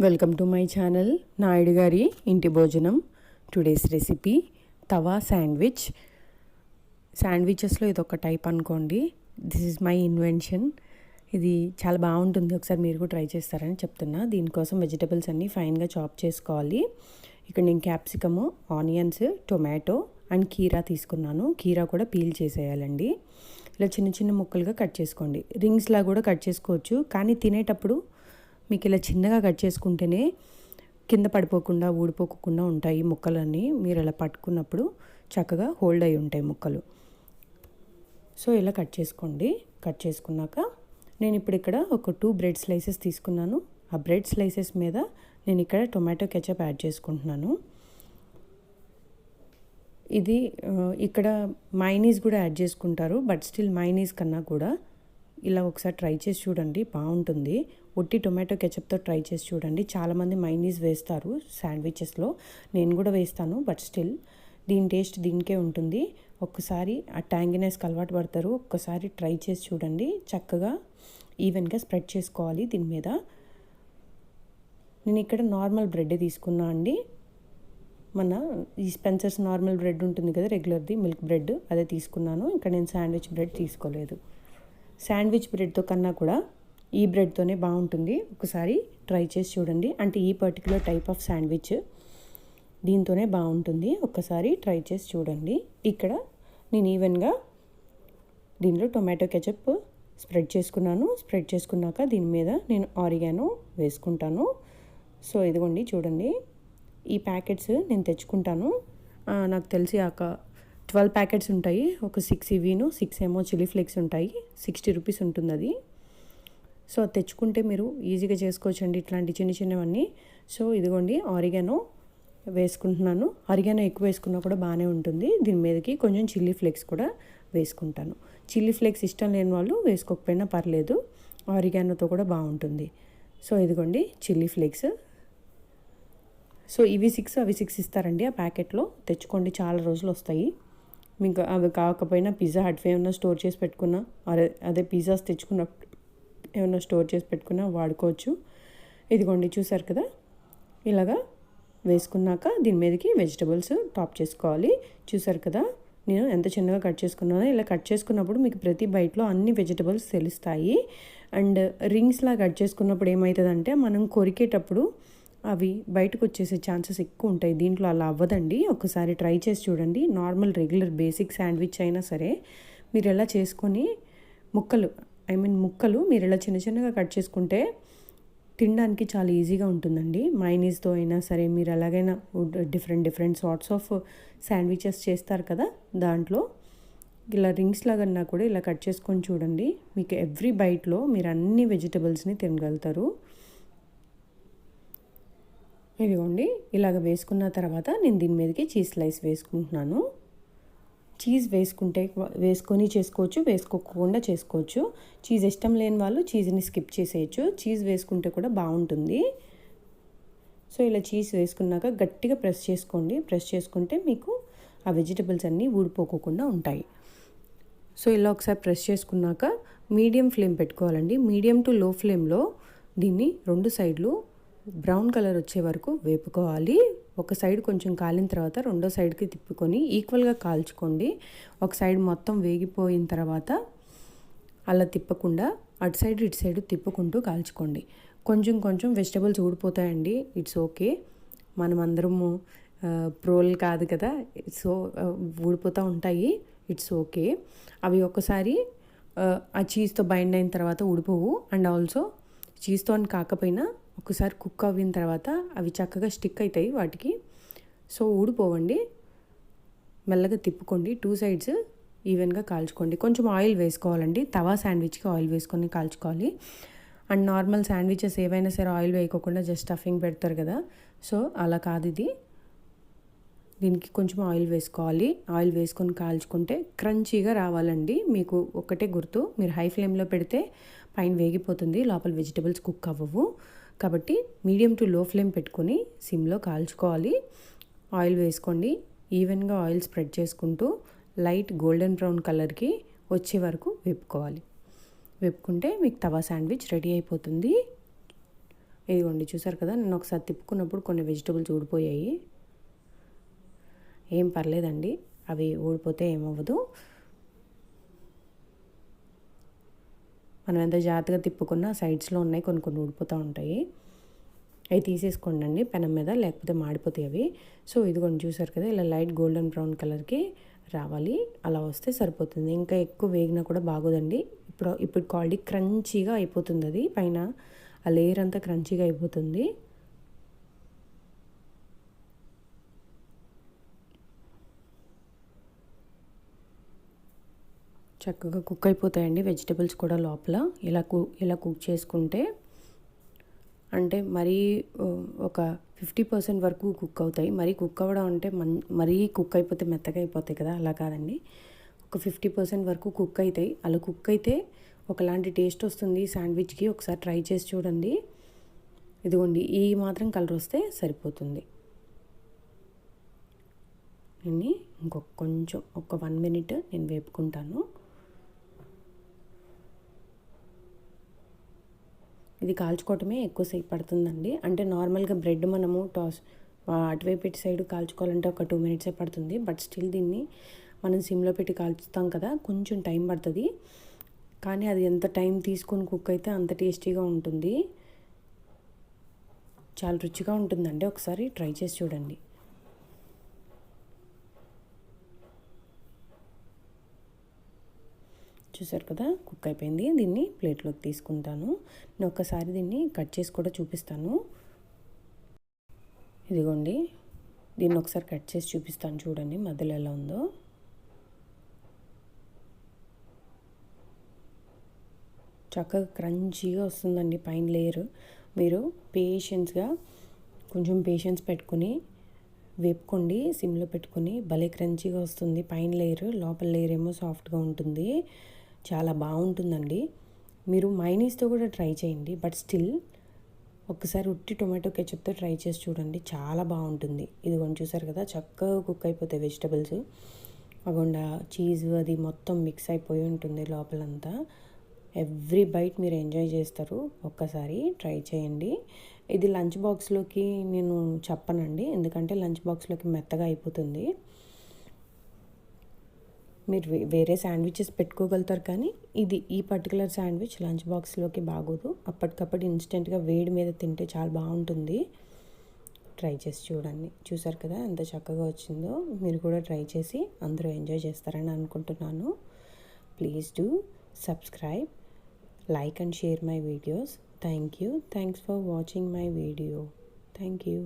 Welcome to my channel Naidu గారి ఇంటి భోజనం. Today's recipe tawa sandwich. శాండ్విచెస్లో ఇది ఒక టైప్ అనుకోండి. This is my invention. ఇది చాలా బాగుంటుంది. ఒకసారి మీరు కూడా ట్రై చేస్తారని చెప్తున్నా. దీనికోసం వెజిటబుల్స్ అన్నీ ఫైన్గా చాప్ చేసుకోవాలి. ఇక్కడ నేను క్యాప్సికము ఆనియన్స్ టొమాటో అండ్ కీరా తీసుకున్నాను. కీరా కూడా పీల్ చేసేయాలండి. ఇలా చిన్న చిన్న ముక్కలుగా కట్ చేసుకోండి. రింగ్స్లా కూడా కట్ చేసుకోవచ్చు. కానీ తినేటప్పుడు మీకు ఇలా చిన్నగా కట్ చేసుకుంటేనే కింద పడిపోకుండా ఊడిపోకుండా ఉంటాయి ముక్కలన్నీ. మీరు ఇలా పట్టుకున్నప్పుడు చక్కగా హోల్డ్ అయి ఉంటాయి ముక్కలు. సో ఇలా కట్ చేసుకోండి. కట్ చేసుకున్నాక నేను ఇప్పుడు ఇక్కడ ఒక టూ బ్రెడ్ స్లైసెస్ తీసుకున్నాను. ఆ బ్రెడ్ స్లైసెస్ మీద నేను ఇక్కడ టొమాటో కెచప్ యాడ్ చేసుకుంటున్నాను. ఇది ఇక్కడ మైనీస్ కూడా యాడ్ చేసుకుంటారు బట్ స్టిల్ మైనీస్ కన్నా కూడా ఇలా ఒకసారి ట్రై చేసి చూడండి బాగుంటుంది. ఒట్టి టొమాటో కెచప్తో ట్రై చేసి చూడండి. చాలామంది మైనీస్ వేస్తారు శాండ్విచెస్లో. నేను కూడా వేస్తాను బట్ స్టిల్ దీని టేస్ట్ దీనికే ఉంటుంది. ఒక్కసారి ఆ ట్యాంగినెస్కి అలవాటు పడతారు. ఒక్కసారి ట్రై చేసి చూడండి. చక్కగా ఈవెన్గా స్ప్రెడ్ చేసుకోవాలి దీని మీద. నేను ఇక్కడ నార్మల్ బ్రెడ్ తీసుకున్నా అండి. మన ఈ స్పెన్సర్స్ నార్మల్ బ్రెడ్ ఉంటుంది కదా రెగ్యులర్ది మిల్క్ బ్రెడ్ అదే తీసుకున్నాను. ఇక్కడ నేను శాండ్విచ్ బ్రెడ్ తీసుకోలేదు. శాండ్విచ్ బ్రెడ్తో కన్నా కూడా ఈ బ్రెడ్తోనే బాగుంటుంది. ఒకసారి ట్రై చేసి చూడండి. అంటే ఈ పర్టికులర్ టైప్ ఆఫ్ శాండ్విచ్ దీంతోనే బాగుంటుంది. ఒక్కసారి ట్రై చేసి చూడండి. ఇక్కడ నేను ఈవెన్గా దీనిలో టొమాటో కెచప్ స్ప్రెడ్ చేసుకున్నాను. స్ప్రెడ్ చేసుకున్నాక దీని మీద నేను ఆరిగానో వేసుకుంటాను. సో ఇదిగోండి చూడండి. ఈ ప్యాకెట్స్ నేను తెచ్చుకుంటాను. నాకు తెలిసి ఒక ట్వెల్వ్ ప్యాకెట్స్ ఉంటాయి. ఒక సిక్స్ ఇవిను సిక్స్ ఏమో చిల్లీ ఫ్లేక్స్ ఉంటాయి. సిక్స్టీ రూపీస్ ఉంటుంది అది సో తెచ్చుకుంటే మీరు ఈజీగా చేసుకోవచ్చండి ఇట్లాంటి చిన్న చిన్నవన్నీ. సో ఇదిగోండి ఆరిగానో వేసుకుంటున్నాను. ఆరిగానో ఎక్కువ వేసుకున్నా కూడా బాగానే ఉంటుంది. దీని మీదకి కొంచెం చిల్లీ ఫ్లేక్స్ కూడా వేసుకుంటాను. చిల్లీ ఫ్లేక్స్ ఇష్టం లేని వాళ్ళు వేసుకోకపోయినా పర్లేదు ఆరిగానోతో కూడా బాగుంటుంది. సో ఇదిగోండి చిల్లీ ఫ్లేక్స్. సో ఇవి సిక్స్ అవి సిక్స్ ఇస్తారండి ఆ ప్యాకెట్లో. తెచ్చుకోండి చాలా రోజులు వస్తాయి. మీకు అవి కాకపోయినా పిజ్జా హట్ ఉన్నా స్టోర్ చేసి పెట్టుకున్నా అదే అదే పిజ్జాస్ తెచ్చుకున్న ఏమైనా స్టోర్ చేసి పెట్టుకున్నా వాడుకోవచ్చు. ఇదిగోండి చూసారు కదా? ఇలాగా వేసుకున్నాక దీని మీదకి వెజిటబుల్స్ టాప్ చేసుకోవాలి. చూసారు కదా? నేను ఎంత చిన్నగా కట్ చేసుకున్నానో ఇలా కట్ చేసుకున్నప్పుడు మీకు ప్రతి బయటలో అన్ని వెజిటబుల్స్ తెలుస్తాయి. అండ్ రింగ్స్లా కట్ చేసుకున్నప్పుడు ఏమవుతుందంటే మనం కొరికేటప్పుడు అవి బయటకు వచ్చేసే ఛాన్సెస్ ఎక్కువ ఉంటాయి. దీంట్లో అలా అవ్వదండి. ఒకసారి ట్రై చేసి చూడండి. నార్మల్ రెగ్యులర్ బేసిక్ శాండ్విచ్ అయినా సరే మీరు ఎలా చేసుకొని ముక్కలు ఐ మీన్ ముక్కలు మీరు ఇలా చిన్న చిన్నగా కట్ చేసుకుంటే తినడానికి చాలా ఈజీగా ఉంటుందండి. మైనీస్తో అయినా సరే మీరు ఎలాగైనా different different sorts of sandwiches చేస్తారు కదా దాంట్లో. ఇలా రింగ్స్ లాగా కూడా ఇలా కట్ చేసుకొని చూడండి. మీకు ఎవ్రీ బైట్లో మీరు అన్ని వెజిటబుల్స్ని తినగలుగుతారు. ఇదిగోండి. ఇలాగ వేసుకున్న తర్వాత నేను దీని మీదకి చీజ్ స్లైస్ వేసుకుంటున్నాను. చీజ్ వేసుకుంటే వేసుకొని చేసుకోవచ్చు వేసుకోకుండా చేసుకోవచ్చు. చీజ్ ఇష్టం లేని వాళ్ళు చీజ్ని స్కిప్ చేసేయచ్చు. చీజ్ వేసుకుంటే కూడా బాగుంటుంది. సో ఇలా చీజ్ వేసుకున్నాక గట్టిగా ప్రెస్ చేసుకోండి. ప్రెస్ చేసుకుంటే మీకు ఆ వెజిటబుల్స్ అన్నీ ఊడిపోకోకుండా ఉంటాయి. సో ఇలా ఒకసారి ప్రెస్ చేసుకున్నాక మీడియం ఫ్లేమ్ పెట్టుకోవాలండి. మీడియం టు లో ఫ్లేమ్లో దీన్ని రెండు సైడ్లు బ్రౌన్ కలర్ వచ్చే వరకు వేపుకోవాలి. ఒక సైడ్ కొంచెం కాలిన తర్వాత రెండో సైడ్కి తిప్పుకొని ఈక్వల్గా కాల్చుకోండి. ఒక సైడ్ మొత్తం వేగిపోయిన తర్వాత అలా తిప్పకుండా అటు సైడ్ ఇటు సైడ్ తిప్పుకుంటూ కాల్చుకోండి. కొంచెం కొంచెం వెజిటబుల్స్ ఊడిపోతాయండి. It's okay. మనం అందరము ప్రోల్ కాదు కదా. సో ఊడిపోతూ ఉంటాయి. It's okay. అవి ఒకసారి ఆ, చీజ్తో బైండ్ అయిన తర్వాత ఊడిపోవు. అండ్ ఆల్సో చీజ్తో అని కాకపోయినా ఒకసారి కుక్ అవ్విన తర్వాత అవి చక్కగా స్టిక్ అవుతాయి వాటికి. సో ఊడిపోవండి. మెల్లగా తిప్పుకోండి. టూ సైడ్స్ ఈవెన్గా కాల్చుకోండి. కొంచెం ఆయిల్ వేసుకోవాలండి. తవా శాండ్విచ్కి ఆయిల్ వేసుకొని కాల్చుకోవాలి. అండ్ నార్మల్ శాండ్విచెస్ ఏవైనా సరే ఆయిల్ వేయకోకుండా జస్ట్ స్టఫింగ్ పెడతారు కదా. సో అలా కాదు ఇది. దీనికి కొంచెం ఆయిల్ వేసుకోవాలి. ఆయిల్ వేసుకొని కాల్చుకుంటే క్రంచీగా రావాలండి. మీకు ఒకటే గుర్తు. మీరు హై ఫ్లేమ్లో పెడితే పైన వేగిపోతుంది. లోపల వెజిటబుల్స్ కుక్ అవ్వవు. కాబట్టి మీడియం టు లో ఫ్లేమ్ పెట్టుకొని సిమ్లో కాల్చుకోవాలి. ఆయిల్ వేసుకోండి. ఈవెన్గా ఆయిల్ స్ప్రెడ్ చేసుకుంటూ లైట్ గోల్డెన్ బ్రౌన్ కలర్కి వచ్చే వరకు వేపుకోవాలి. వేపుకుంటే మీకు తవా శాండ్విచ్ రెడీ అయిపోతుంది. ఇదిగోండి చూసారు కదా నేను ఒకసారి తిప్పుకున్నప్పుడు కొన్ని వెజిటబుల్స్ ఊడిపోయాయి. ఏం పర్లేదండి అవి ఊడిపోతే ఏమవ్వదు. మనం ఎంత జాగ్రత్తగా తిప్పుకున్నా సైడ్స్లో ఉన్నాయి కొన్ని కొన్ని ఊడిపోతూ ఉంటాయి. అవి తీసేసుకోండి అండి పెనం మీద లేకపోతే మాడిపోతాయి అవి. సో ఇదిగోండి చూసారు కదా ఇలా లైట్ గోల్డెన్ బ్రౌన్ కలర్కి రావాలి. అలా వస్తే సరిపోతుంది. ఇంకా ఎక్కువ వేగినా కూడా బాగోదండి. ఇప్పుడు ఇప్పుడు క్వాలిటీ క్రంచీగా అయిపోతుంది అది. పైన ఆ లేయర్ అంతా క్రంచీగా అయిపోతుంది. చక్కగా కుక్ అయిపోతాయండి వెజిటబుల్స్ కూడా లోపల. ఇలా కు ఇలా కుక్ చేసుకుంటే అంటే మరీ ఒక ఫిఫ్టీ పర్సెంట్ వరకు కుక్ అవుతాయి. మరీ కుక్ అవ్వడం అంటే మన్ మరీ కుక్ అయిపోతే మెత్తగా అయిపోతాయి కదా అలా కాదండి. ఒక ఫిఫ్టీ పర్సెంట్ వరకు కుక్ అవుతాయి. అలా కుక్ అయితే ఒకలాంటి టేస్ట్ వస్తుంది శాండ్విచ్కి. ఒకసారి ట్రై చేసి చూడండి. ఇదిగోండి ఈ మాత్రం కలర్ వస్తే సరిపోతుంది. ఇంకొక కొంచెం ఒక వన్ మినిట్ నేను వేపుకుంటాను. ఇది కాల్చుకోవటమే ఎక్కువసేపు పడుతుందండి. అంటే నార్మల్గా బ్రెడ్ మనము టాస్ అటువైపు ఇటు సైడ్ కాల్చుకోవాలంటే ఒక టూ మినిట్సే పడుతుంది. బట్ స్టిల్ దీన్ని మనం సిమ్లో పెట్టి కాల్చుతాం కదా కొంచెం టైం పడుతుంది. కానీ అది ఎంత టైం తీసుకొని కుక్ అయితే అంత టేస్టీగా ఉంటుంది. చాలా రుచిగా ఉంటుందండి. ఒకసారి ట్రై చేసి చూడండి. చూసారు కదా కుక్ అయిపోయింది. దీన్ని ప్లేట్లోకి తీసుకుంటాను. నేను ఒక్కసారి దీన్ని కట్ చేసి కూడా చూపిస్తాను. ఇదిగోండి. దీన్ని ఒకసారి కట్ చేసి చూపిస్తాను చూడండి మధ్యలో ఎలా ఉందో. చక్కగా క్రంచీగా వస్తుందండి పైన లేయర్. మీరు పేషెన్స్గా కొంచెం పేషెన్స్ పెట్టుకుని వేపుకోండి సిమ్లో పెట్టుకుని. భలే క్రంచీగా వస్తుంది. పైన లేయర్ లోపల లేయర్ ఏమో సాఫ్ట్గా ఉంటుంది. చాలా బాగుంటుందండి. మీరు మైనీస్తో కూడా ట్రై చేయండి. బట్ స్టిల్ ఒక్కసారి ఉట్టి టొమాటో కెచప్తో ట్రై చేసి చూడండి. చాలా బాగుంటుంది. ఇది కొంచెం చూసారు కదా చక్కగా కుక్ అయిపోతాయి వెజిటబుల్స్ అగొండా చీజ్ అది మొత్తం మిక్స్ అయిపోయి ఉంటుంది లోపలంతా. ఎవ్రీ బైట్ మీరు ఎంజాయ్ చేస్తారు. ఒక్కసారి ట్రై చేయండి. ఇది లంచ్ బాక్స్లోకి నేను చెప్పనండి. ఎందుకంటే లంచ్ బాక్స్లోకి మెత్తగా అయిపోతుంది. మీరు వేరే శాండ్విచెస్ పెట్టుకోగలుగుతారు కానీ ఇది ఈ పర్టికులర్ శాండ్విచ్ లంచ్ బాక్స్లోకి బాగోదు. అప్పటికప్పుడు ఇన్స్టెంట్గా వేడి మీద తింటే చాలా బాగుంటుంది. ట్రై చేసి చూడండి. చూసారు కదా ఎంత చక్కగా వచ్చిందో. మీరు కూడా ట్రై చేసి అందరూ ఎంజాయ్ చేస్తారని అనుకుంటున్నాను. Please do subscribe like and share my videos. Thank you. Thanks for watching my video. Thank you.